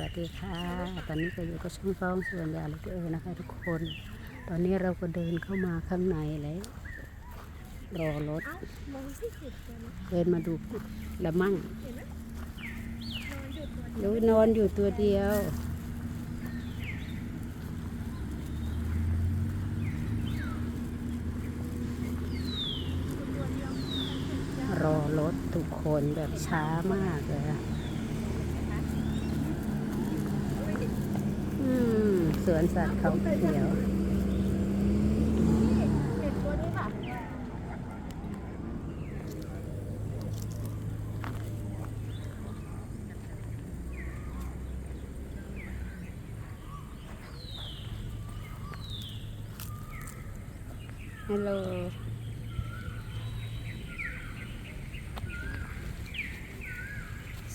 วัสดีค่ะ ตอนนี้ก็อยู่กับช่องฟ้องส่วนยาลูกเออนะคะ ทุกคน ตอนนี้เราก็เดินเข้ามาข้างในแล้วรอรถเดินมาดูละมั่งนอนอยู่ตัวดูนอนอยู่ตัวเดียวตัวเดียว รอรถทุกคนแบบช้ามากเลยอะอืม สวนสัตว์เขาเขียวฮัลโหล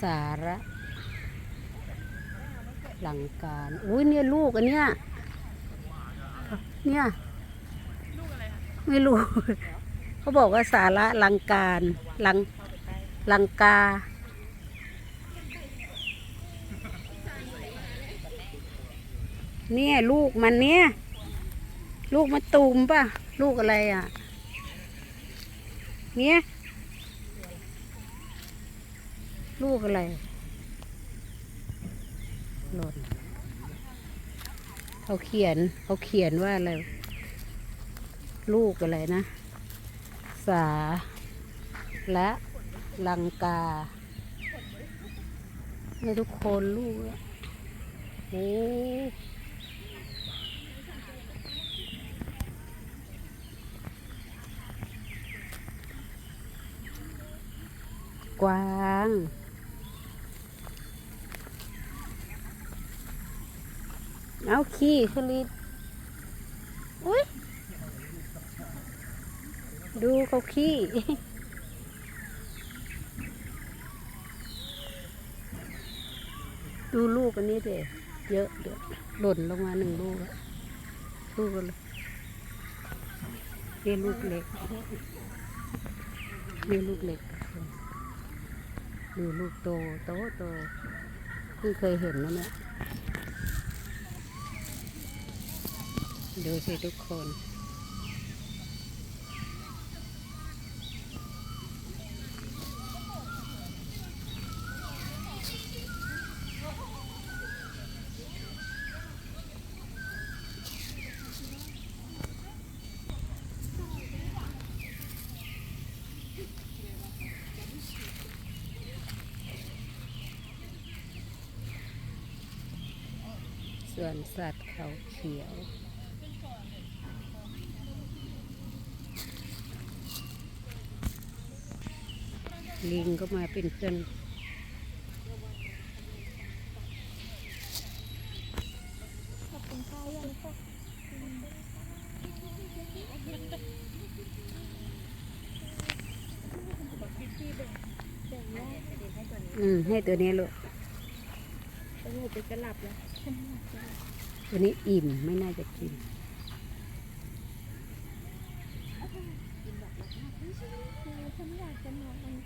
สาระ หลังการอุ้ยเนี่ยลูกอันเนี้ยเนี่ยลูกอะไรไม่รู้ เขาบอกว่าสาระลังการลังลังกาเนี่ยลูกมันเนี่ย ลูกมะตูมป่ะ ลูกอะไรอะ เนี่ย ลูกอะไร หล่นเขาเขียนเขาเขียนว่าอะไร ลูกอะไรนะ สา และลังกาให้ทุกคนลูกอะโอ้กวาง เอาขี้คลิดอุ้ยดูเขาขี้ ดูลูกอันนี้เด็เยอะเดี๋ยวหล่นลงมาหนึ่งลูกอะลูกอะไรนี่ลูกเล็กนี่ลูกเล็ก ดูลูกโตโตโตเพิ่งเคยเห็นนะเนี่ย ดูสิทุกคน ส่วนสัตว์เขาเขียว ลิงก็มาเป็นเพื่อนอืมให้ตัวนี้ลูกตัวนี้จะจะหลับแล้วตัวนี้อิ่มไม่น่าจะกินฉันอยากจะนอน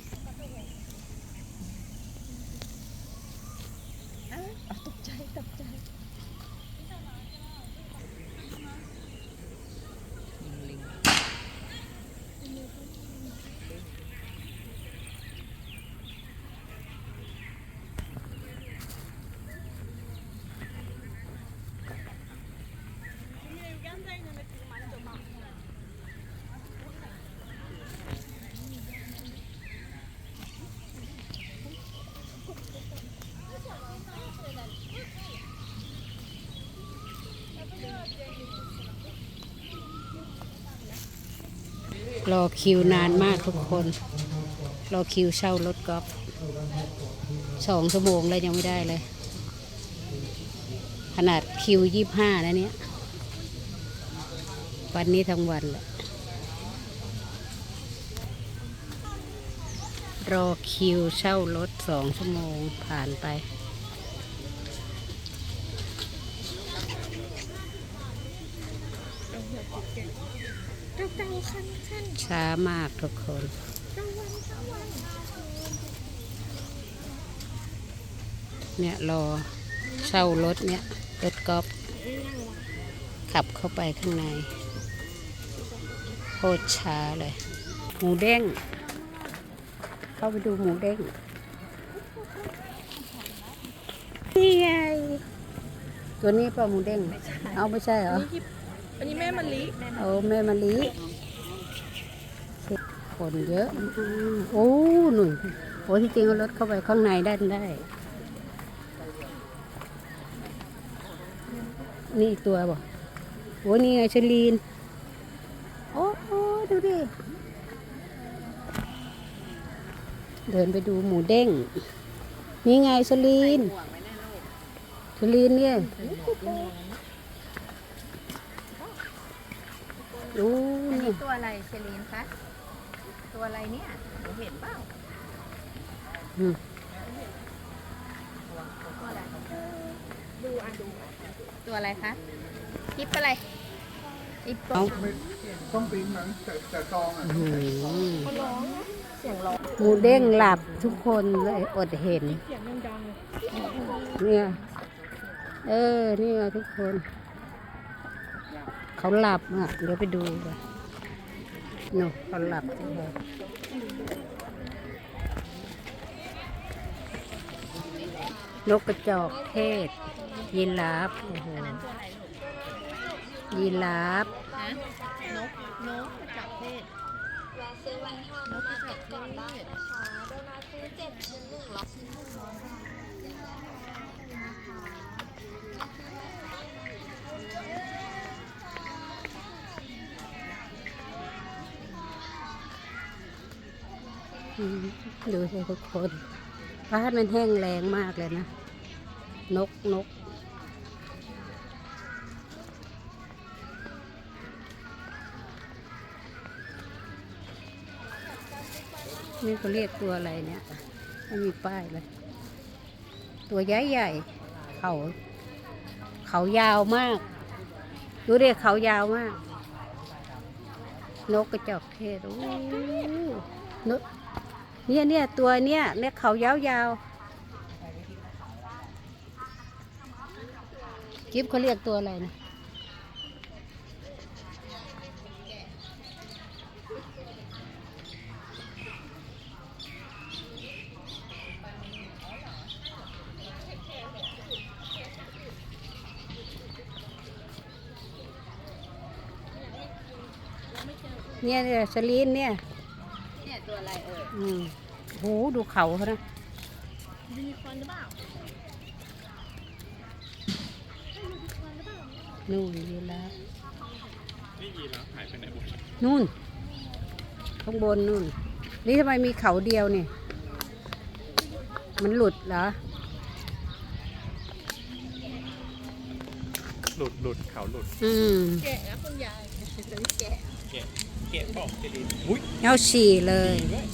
รอคิวนานมากทุกคน รอคิวเช่ารถกอล์ฟสองชั่วโมงแล้วยังไม่ได้เลย ขนาดคิวยี่ห้านะเนี่ย วันนี้ทั้งวันแหละรอคิวเช่ารถสองชั่วโมงผ่านไป เอาหัว เจ้าเจ้าคันคันช้ามากทุกคนเจ้าวันเจ้าวันเนี่ยรอเช่ารถเนี่ยรถกอล์ฟไม่นั่งละขับเข้าไปข้างในโคตรช้าเลย หมูเด้ง เข้าไปดูหมูเด้งนี่ไงตัวนี้เปล่าหมูเด้ง เอาไม่ใช่เหรอ นี่ที่ อันนี้แม่มะลิเอาแม่มะลิคนเยอะโอ้หนุ่ยโอ้ที่จริงเอารถเข้าไปข้างในได้ได้ นี่ตัวบ่โอ้นี่ไงชลีน โอ้โหดูดิ เดินไปดูหมูเด้ง นี่ไงชลีนชลีนเนี่ย ดูนี่ตัวอะไรเชลีนคะตัวอะไรเนี่ยหนูเห็นเปล่าอืมตัวอะไรดูอะดูตัวอะไรคะกิ๊บอะไรกิ๊บเอาต้องปีนหนังแต่แต่ซองอะ อื้อหือร้องนะเสียงร้องหมูเด้งหลับทุกคนเลยอดเห็นเสียงดังๆเลยเนี่ย เออ นี่ไงทุกคน เขาหลับอะเดี๋ยวไปดูกันหนูเขาหลับทุกคนนกกระจอกเทศ ยีราฟโอ้โหยีราฟนะนกนกจับเพศนกจับเพศอืม ดูสิทุกคนฟ้ามันแห้งแรงมากเลยนะ นกนกนี่เขาเรียกตัวอะไรเนี่ยไม่มีป้ายเลย ตัวใหญ่ใหญ่ๆเขาเขายาวมาก ดูเรียกเขายาวมาก นกกระจอกเทศโอ้นก เนี่ยเนี่ยตัวเนี่ยเนี่ยเขายาวยาวๆกิฟเขาเรียกตัวอะไรนะเนี่ยเนี่ยสลีนเนี่ย เนี่ยตัวอะไรเอ่ยอืม โหดูเขาเขานะยูนิคอร์นหรือเปล่านู่นยีราฟนี่ยีราฟหายไปไหนหมดนู่น ข้างบนนู่น นี่ทำไมมีเขาเดียวเนี่ยมันหลุดเหรอ หลุดหลุดเขาหลุด อืมแกะนะคุณยายจะแกะเกะเกะบอกจะดีอุ้ยเอาฉี่เลยด้วย